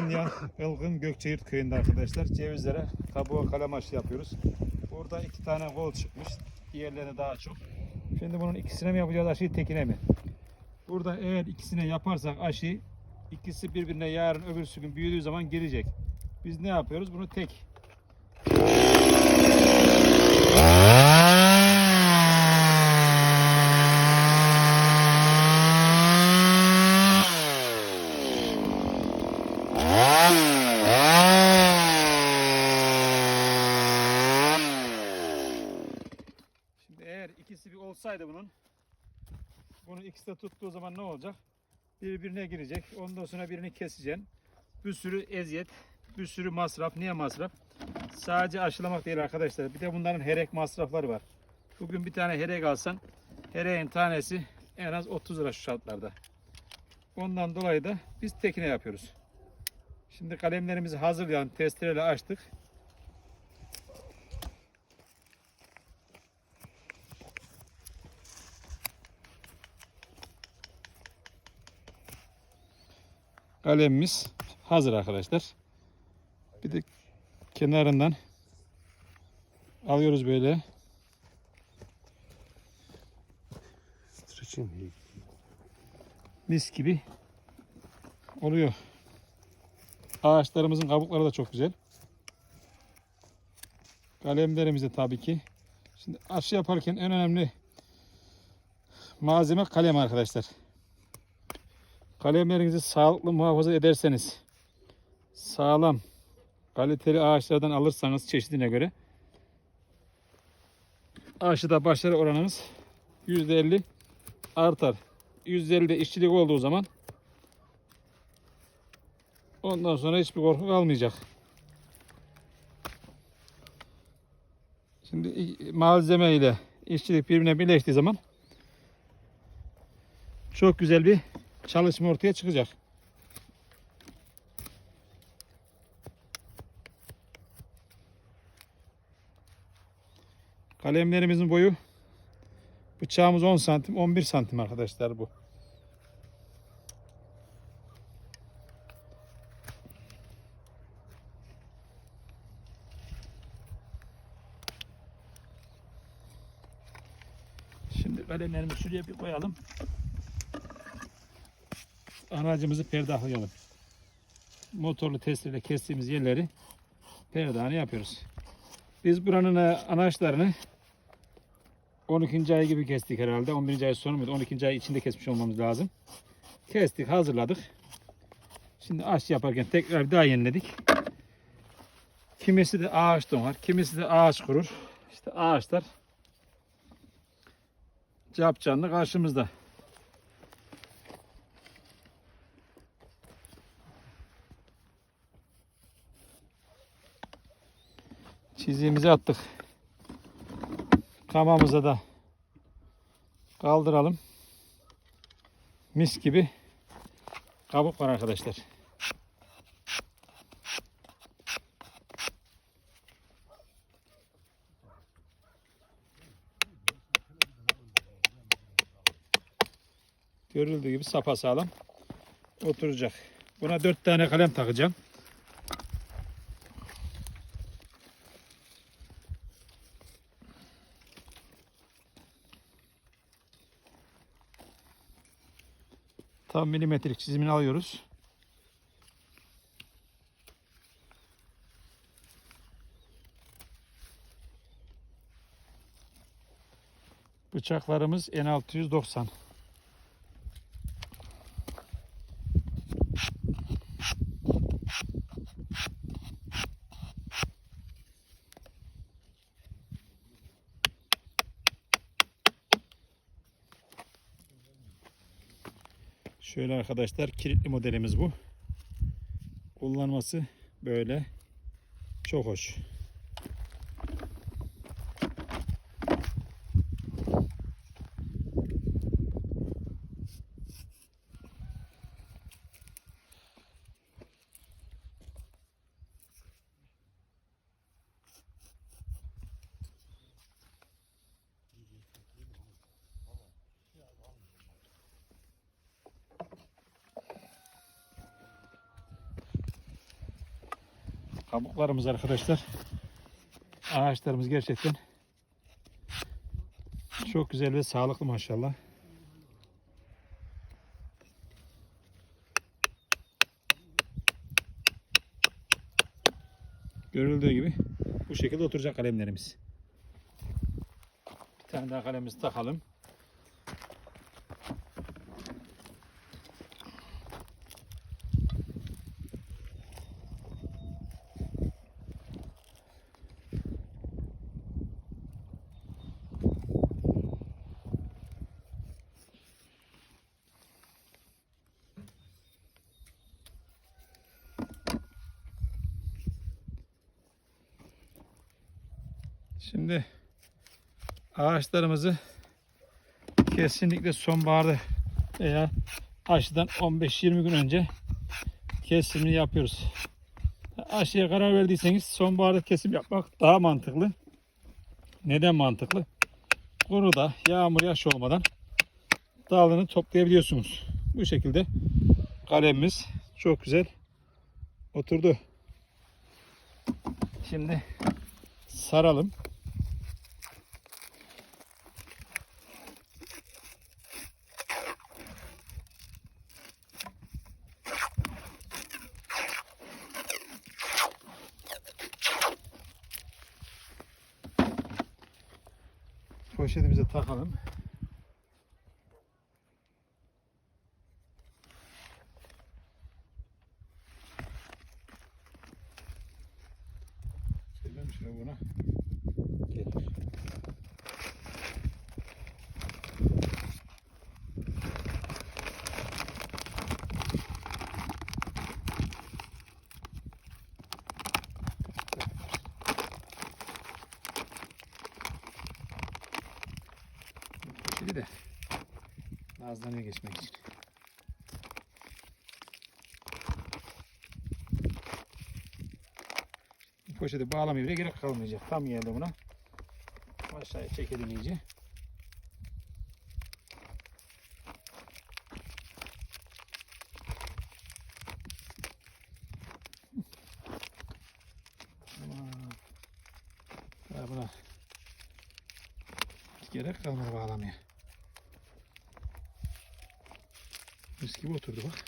Konya Ilgın Gökçeyirt köyünde arkadaşlar cevizlere kabuğa kalem aşı yapıyoruz. Burada iki tane kol çıkmış. Diğerlerine daha çok. Şimdi bunun ikisine mi yapacağız aşıyı tekine mi? Burada eğer ikisine yaparsak aşıyı ikisi birbirine yarın öbürsü gün büyüdüğü zaman girecek. Biz ne yapıyoruz? Bunu tek. Şimdi eğer ikisi bir olsaydı bunun bunu ikisi de tuttuğu zaman ne olacak? Birbirine girecek. Ondan sonra birini keseceksin. Bir sürü eziyet, bir sürü masraf. Niye masraf? Sadece aşılamak değil arkadaşlar. Bir de bunların herek masrafları var. Bugün bir tane herek alsan hereğin tanesi en az 30 lira şu şartlarda. Ondan dolayı da biz tekine yapıyoruz. Şimdi kalemlerimizi hazırlayan testereyle açtık. Kalemimiz hazır arkadaşlar. Bir de kenarından alıyoruz böyle. Mis gibi oluyor. Ağaçlarımızın kabukları da çok güzel. Kalemlerimiz de tabii ki. Şimdi aşı yaparken en önemli malzeme kalem arkadaşlar. Kalemlerinizi sağlıklı muhafaza ederseniz, sağlam, kaliteli ağaçlardan alırsanız çeşidine göre aşıda başarı oranınız %50 artar. %50'de işçilik olduğu zaman ondan sonra hiçbir korku kalmayacak. Şimdi malzeme ile işçilik birbirine birleştiği zaman çok güzel bir çalışma ortaya çıkacak. Kalemlerimizin boyu bıçağımız 10 santim 11 santim arkadaşlar bu. Şimdi kalemlerimizi şuraya bir koyalım. Aracımızı perdahlayalım. Motorlu testereyle kestiğimiz yerleri perdahını yapıyoruz. Biz buranın e, anaçlarını 12. ay gibi kestik herhalde. 11. ay sonu muydu? 12. ay içinde kesmiş olmamız lazım. Kestik, hazırladık. Şimdi aş yaparken tekrar bir daha yeniledik. Kimisi de ağaç donar, kimisi de ağaç kurur. İşte ağaçlar cap canlı karşımızda. Çiziğimizi attık. Kamamıza da kaldıralım. Mis gibi kabuk var arkadaşlar. Görüldüğü gibi sapasağlam oturacak. Buna dört tane kalem takacağım. Tam milimetrelik çizimini alıyoruz. Bıçaklarımız N690. Şöyle arkadaşlar kilitli modelimiz bu. Kullanması böyle çok hoş. Kabuklarımız arkadaşlar. Ağaçlarımız gerçekten çok güzel ve sağlıklı maşallah. Görüldüğü gibi bu şekilde oturacak kalemlerimiz. Bir tane daha kalemimizi takalım. Şimdi ağaçlarımızı kesinlikle sonbaharda veya aşıdan 15-20 gün önce kesimini yapıyoruz. Aşıya karar verdiyseniz sonbaharda kesim yapmak daha mantıklı. Neden mantıklı? Kuruda yağmur yaş olmadan dalını toplayabiliyorsunuz. Bu şekilde kalemimiz çok güzel oturdu. Şimdi saralım. Poşetimize takalım. Söylemiş ya buna. Poşeti de Nazlı'ya geçmek için. Bu poşeti bağlamaya bile gerek kalmayacak. Tam geldi buna. Aşağıya çekelim iyice. Gerek kalmadı bağlamaya. Mis gibi oturdu bak.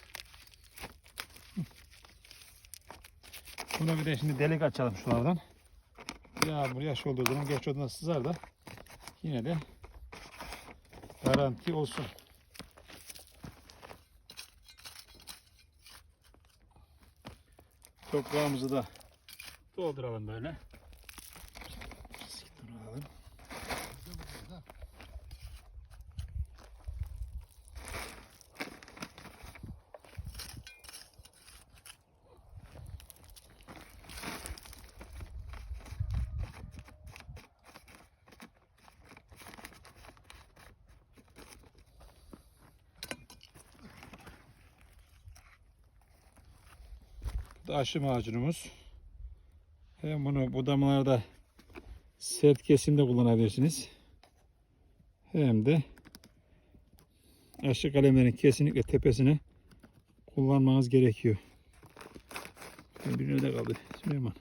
Buna bir de şimdi delik açalım şuralardan. Yağmur yaş olduğu zaman geç odana sızar da yine de garanti olsun. Toprağımızı da dolduralım böyle. Dolduralım. Bu da aşı macunumuz. Hem bunu budamalarda sert kesimde kullanabilirsiniz. Hem de aşı kalemlerin kesinlikle tepesine kullanmanız gerekiyor. Bir nerede kaldı Süleyman?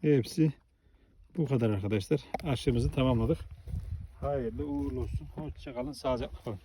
Hepsi bu kadar arkadaşlar. Aşımızı tamamladık. Hayırlı uğurlu olsun. Hoşçakalın. Sağlıcakla kalın.